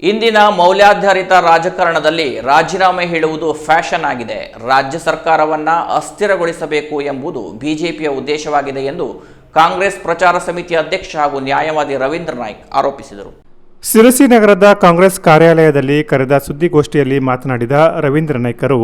ಇಂದಿನ ಮೌಲ್ಯಾಧಾರಿತ ರಾಜಕಾರಣದಲ್ಲಿ ರಾಜೀನಾಮೆ ಹೇಳುವುದು ಫ್ಯಾಷನ್ ಆಗಿದೆ. ರಾಜ್ಯ ಸರ್ಕಾರವನ್ನ ಅಸ್ಥಿರಗೊಳಿಸಬೇಕು ಎಂಬುದು ಬಿಜೆಪಿಯ ಉದ್ದೇಶವಾಗಿದೆ ಎಂದು ಕಾಂಗ್ರೆಸ್ ಪ್ರಚಾರ ಸಮಿತಿ ಅಧ್ಯಕ್ಷ ಹಾಗೂ ನ್ಯಾಯವಾದಿ ರವೀಂದ್ರ ನಾಯ್ಕ್ ಆರೋಪಿಸಿದರು. ಸಿರಸಿ ನಗರದ ಕಾಂಗ್ರೆಸ್ ಕಾರ್ಯಾಲಯದಲ್ಲಿ ಕರೆದ ಸುದ್ದಿಗೋಷ್ಠಿಯಲ್ಲಿ ಮಾತನಾಡಿದ ರವೀಂದ್ರ ನಾಯ್ಕರು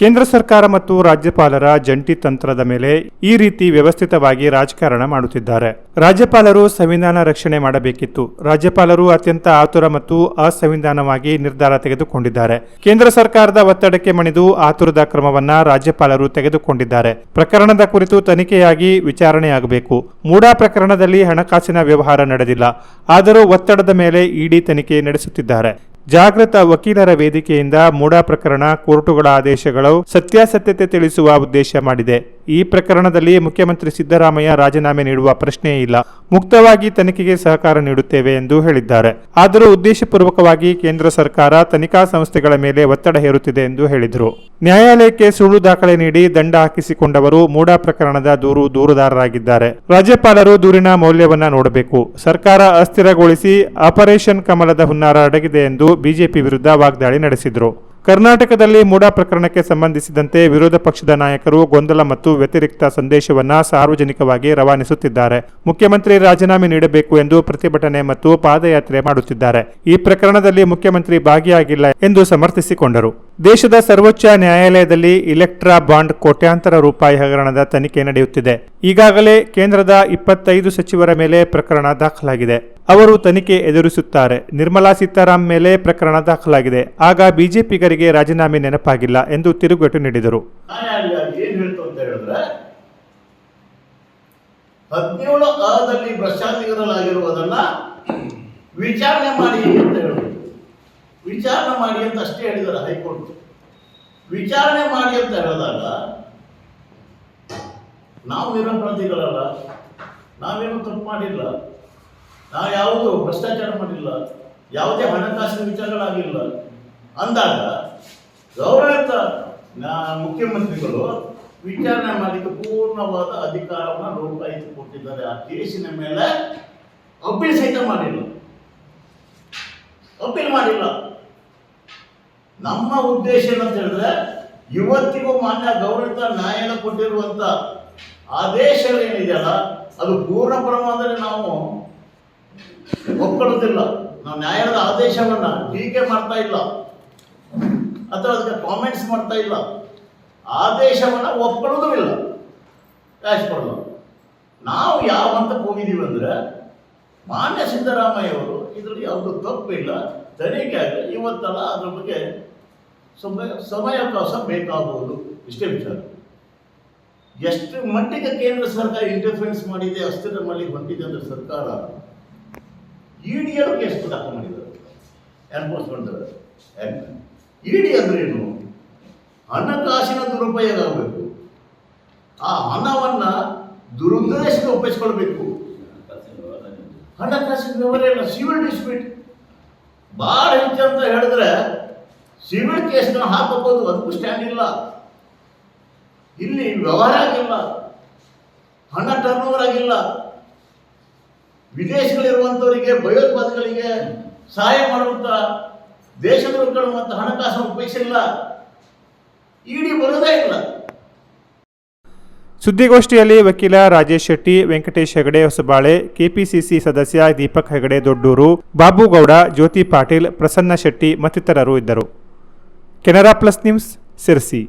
ಕೇಂದ್ರ ಸರ್ಕಾರ ಮತ್ತು ರಾಜ್ಯಪಾಲರ ಜಂಟಿ ತಂತ್ರದ ಮೇಲೆ ಈ ರೀತಿ ವ್ಯವಸ್ಥಿತವಾಗಿ ರಾಜಕಾರಣ ಮಾಡುತ್ತಿದ್ದಾರೆ. ರಾಜ್ಯಪಾಲರು ಸಂವಿಧಾನ ರಕ್ಷಣೆ ಮಾಡಬೇಕಿತ್ತು. ರಾಜ್ಯಪಾಲರು ಅತ್ಯಂತ ಆತುರ ಮತ್ತು ಅಸಂವಿಧಾನವಾಗಿ ನಿರ್ಧಾರ ತೆಗೆದುಕೊಂಡಿದ್ದಾರೆ. ಕೇಂದ್ರ ಸರ್ಕಾರದ ಒತ್ತಡಕ್ಕೆ ಮಣಿದು ಆತುರದ ಕ್ರಮವನ್ನ ರಾಜ್ಯಪಾಲರು ತೆಗೆದುಕೊಂಡಿದ್ದಾರೆ. ಪ್ರಕರಣದ ಕುರಿತು ತನಿಖೆಯಾಗಿ ವಿಚಾರಣೆಯಾಗಬೇಕು. ಮೂಡಾ ಪ್ರಕರಣದಲ್ಲಿ ಹಣಕಾಸಿನ ವ್ಯವಹಾರ ನಡೆದಿಲ್ಲ. ಆದರೂ ಒತ್ತಡದ ಮೇಲೆ ಇಡಿ ತನಿಖೆ ನಡೆಸುತ್ತಿದ್ದಾರೆ. ಜಾಗೃತ ವಕೀಲರ ವೇದಿಕೆಯಿಂದ ಮೂಡಾ ಪ್ರಕರಣ ಕೋರ್ಟುಗಳ ಆದೇಶಗಳು ಸತ್ಯಾಸತ್ಯತೆ ತಿಳಿಸುವ ಉದ್ದೇಶ ಮಾಡಿದೆ. ಈ ಪ್ರಕರಣದಲ್ಲಿ ಮುಖ್ಯಮಂತ್ರಿ ಸಿದ್ದರಾಮಯ್ಯ ರಾಜೀನಾಮೆ ನೀಡುವ ಪ್ರಶ್ನೆಯೇ ಇಲ್ಲ. ಮುಕ್ತವಾಗಿ ತನಿಖೆಗೆ ಸಹಕಾರ ನೀಡುತ್ತೇವೆ ಎಂದು ಹೇಳಿದ್ದಾರೆ. ಆದರೂ ಉದ್ದೇಶಪೂರ್ವಕವಾಗಿ ಕೇಂದ್ರ ಸರ್ಕಾರ ತನಿಖಾ ಸಂಸ್ಥೆಗಳ ಮೇಲೆ ಒತ್ತಡ ಹೇರುತ್ತಿದೆ ಎಂದು ಹೇಳಿದರು. ನ್ಯಾಯಾಲಯಕ್ಕೆ ಸುಳ್ಳು ದಾಖಲೆ ನೀಡಿ ದಂಡ ಹಾಕಿಸಿಕೊಂಡವರು ಮೂಡ ಪ್ರಕರಣದ ದೂರು ದೂರುದಾರರಾಗಿದ್ದಾರೆ. ರಾಜ್ಯಪಾಲರು ದೂರಿನ ಮೌಲ್ಯವನ್ನ ನೋಡಬೇಕು. ಸರ್ಕಾರ ಅಸ್ಥಿರಗೊಳಿಸಿ ಆಪರೇಷನ್ ಕಮಲದ ಹುನ್ನಾರ ಅಡಗಿದೆ ಎಂದು ಬಿಜೆಪಿ ವಿರುದ್ಧ ವಾಗ್ದಾಳಿ ನಡೆಸಿದರು. ಕರ್ನಾಟಕದಲ್ಲಿ ಮೂಡಾ ಪ್ರಕರಣಕ್ಕೆ ಸಂಬಂಧಿಸಿದಂತೆ ವಿರೋಧ ಪಕ್ಷದ ನಾಯಕರು ಗೊಂದಲ ಮತ್ತು ವ್ಯತಿರಿಕ್ತ ಸಂದೇಶವನ್ನ ಸಾರ್ವಜನಿಕವಾಗಿ ರವಾನಿಸುತ್ತಿದ್ದಾರೆ. ಮುಖ್ಯಮಂತ್ರಿ ರಾಜೀನಾಮೆ ನೀಡಬೇಕು ಎಂದು ಪ್ರತಿಭಟನೆ ಮತ್ತು ಪಾದಯಾತ್ರೆ ಮಾಡುತ್ತಿದ್ದಾರೆ. ಈ ಪ್ರಕರಣದಲ್ಲಿ ಮುಖ್ಯಮಂತ್ರಿ ಭಾಗಿಯಾಗಿಲ್ಲ ಎಂದು ಸಮರ್ಥಿಸಿಕೊಂಡರು. ದೇಶದ ಸರ್ವೋಚ್ಚ ನ್ಯಾಯಾಲಯದಲ್ಲಿ ಇಲೆಕ್ಟ್ರಾ ಬಾಂಡ್ ಕೋಟ್ಯಾಂತರ ರೂಪಾಯಿ ಹಗರಣದ ತನಿಖೆ ನಡೆಯುತ್ತಿದೆ. ಈಗಾಗಲೇ ಕೇಂದ್ರದ ಇಪ್ಪತ್ತೈದು ಸಚಿವರ ಮೇಲೆ ಪ್ರಕರಣ ದಾಖಲಾಗಿದೆ. ಅವರು ತನಿಖೆ ಎದುರಿಸುತ್ತಾರೆ. ನಿರ್ಮಲಾ ಸೀತಾರಾಮ್ ಮೇಲೆ ಪ್ರಕರಣ ದಾಖಲಾಗಿದೆ. ಆಗ ಬಿಜೆಪಿಗರಿಗೆ ರಾಜೀನಾಮೆ ನೆನಪಾಗಿಲ್ಲ ಎಂದು ತಿರುಗೇಟು ನೀಡಿದರು. ವಿಚಾರಣೆ ಮಾಡಿ ಅಂತ ಹೇಳಿದ್ರು. ವಿಚಾರಣೆ ಮಾಡಿ ಅಂತ ಅಷ್ಟೇ ಹೇಳಿದ್ದಾರೆ ಹೈಕೋರ್ಟ್. ವಿಚಾರಣೆ ಮಾಡಿ ಅಂತ ಹೇಳಿದಾಗ ನಾವು ನಿರಪರಾಧಿಗಳಲ್ಲ, ನಾವೇನು ತಪ್ಪು ಮಾಡಿಲ್ಲ, ನಾವು ಯಾವುದು ಭ್ರಷ್ಟಾಚಾರ ಮಾಡಿಲ್ಲ, ಯಾವುದೇ ಹಣಕಾಸಿನ ವಿಚಾರಗಳಾಗಿಲ್ಲ. ಅಂದಾಗ ಗೌರವಿತ ಮುಖ್ಯಮಂತ್ರಿಗಳು ವಿಚಾರಣೆ ಮಾಡಲಿಕ್ಕೆ ಪೂರ್ಣವಾದ ಅಧಿಕಾರವನ್ನು ಲೋಕಾಯುಕ್ತ ಕೊಟ್ಟಿದ್ದಾರೆ. ಆ ಕೇಸಿನ ಮೇಲೆ ಅಪೀಲ್ ಸಹಿತ ಮಾಡಿಲ್ಲ. ಅಪೀಲ್ ಮಾಡಿಲ್ಲ. ನಮ್ಮ ಉದ್ದೇಶ ಏನಂತ ಹೇಳಿದ್ರೆ, ಇವತ್ತಿಗೂ ಮಾನ್ಯ ಗೌರವಿತ ನ್ಯಾಯಾಲಯ ಕೊಟ್ಟಿರುವಂತ ಆದೇಶಗಳೇನಿದೆಯಲ್ಲ ಅದು ಪೂರ್ಣ ಪ್ರಮಾಣದಲ್ಲಿ ನಾವು ಒಪ್ಕೊಳ್ಳೋದಿಲ್ಲ ನಾವು ನ್ಯಾಯಾಲಯದ ಆದೇಶವನ್ನ ಟೀಕೆ ಮಾಡ್ತಾ ಇಲ್ಲ. ಅಥವಾ ಅದಕ್ಕೆ ಕಾಮೆಂಟ್ಸ್ ಮಾಡ್ತಾ ಇಲ್ಲ. ಆದೇಶವನ್ನ ಒಪ್ಕೊಳ್ಳೋದು ಇಲ್ಲ. ಕ್ಯಾಶ್ ಕೊಡಲ್ಲ ನಾವು ಯಾವ ಹಂತಕ್ಕೆ ಹೋಗಿದ್ದೀವಿ ಅಂದ್ರೆ, ಮಾನ್ಯ ಸಿದ್ದರಾಮಯ್ಯ ಅವರು ಇದರಲ್ಲಿ ಯಾವುದು ಇಲ್ಲ. ತನಿಖೆ ಆಗಲಿ, ಇವತ್ತಲ್ಲ ಅದ್ರ ಬಗ್ಗೆ ಸಮಯ, ಸಮಯಾವಕಾಶ ಬೇಕಾಗುವುದು. ಇಷ್ಟೇ ವಿಚಾರ. ಎಷ್ಟು ಮಟ್ಟಿಗೆ ಕೇಂದ್ರ ಸರ್ಕಾರ ಇಂಟರ್ಫರೆನ್ಸ್ ಮಾಡಿದೆ ಅಷ್ಟೇ ನಮ್ಮಲ್ಲಿ ಹೊಂಟಿದೆ ಅಂದರೆ ಸರ್ಕಾರ ಇಡಿಯಲ್ಲೂ ಕೇಸ್ ದಾಖಲು ಮಾಡಿದ್ದಾರೆ? ಎನ್ಫೋರ್ಸ್ಮೆಂಟ್ ಇಡಿ ಅಂದ್ರೆ ಏನು? ಹಣಕಾಸಿನ ದುರುಪಯೋಗ ಆಗಬೇಕು ಆ ಹಣವನ್ನ ದುರುದ್ದೇಶಕ್ಕೆ ಒಪ್ಪಿಸ್ಕೊಳ್ಬೇಕು. ಹಣಕಾಸಿನ ವ್ಯವಹಾರ ಇಲ್ಲ ಸಿವಿಲ್ ಡಿಸ್ಪ್ಯೂಟ್ ಭಾಳ ಹೆಚ್ಚು ಅಂತ ಹೇಳಿದ್ರೆ ಸಿವಿಲ್ ಕೇಸ್ನ ಹಾಕಬಹುದು ಅದಕ್ಕೂ ಸ್ಟ್ಯಾಂಡ್ ಇಲ್ಲ ಇಲ್ಲಿ ವ್ಯವಹಾರ ಆಗಿಲ್ಲ. ಹಣ ಟರ್ನ್ ಓವರ್ ಆಗಿಲ್ಲ. ವಿದೇಶಗಳಿರುವಂಥವರಿಗೆ ಭಯೋತ್ಪಾದಕರಿಗೆ ಸಹಾಯ ಮಾಡುವಂತ ದೇಶದಲ್ಲಿರುವಂತ ಹಣಕಾಸು ಉಪಯೋಗಿಸಿಲ್ಲ ಇಡಿ ಬರೋದೇ ಇಲ್ಲ. ಸುದ್ದಿಗೋಷ್ಠಿಯಲ್ಲಿ ವಕೀಲ ರಾಜೇಶ್ ಶೆಟ್ಟಿ, ವೆಂಕಟೇಶ್ ಹೆಗಡೆ, ಹೊಸಬಾಳೆ, ಕೆಪಿಸಿಸಿ ಸದಸ್ಯ ದೀಪಕ್ ಹೆಗಡೆ ದೊಡ್ಡೂರು, ಬಾಬುಗೌಡ, ಜ್ಯೋತಿ ಪಾಟೀಲ್, ಪ್ರಸನ್ನ ಶೆಟ್ಟಿ ಮತ್ತಿತರರು ಇದ್ದರು. Canara plus news Sirsi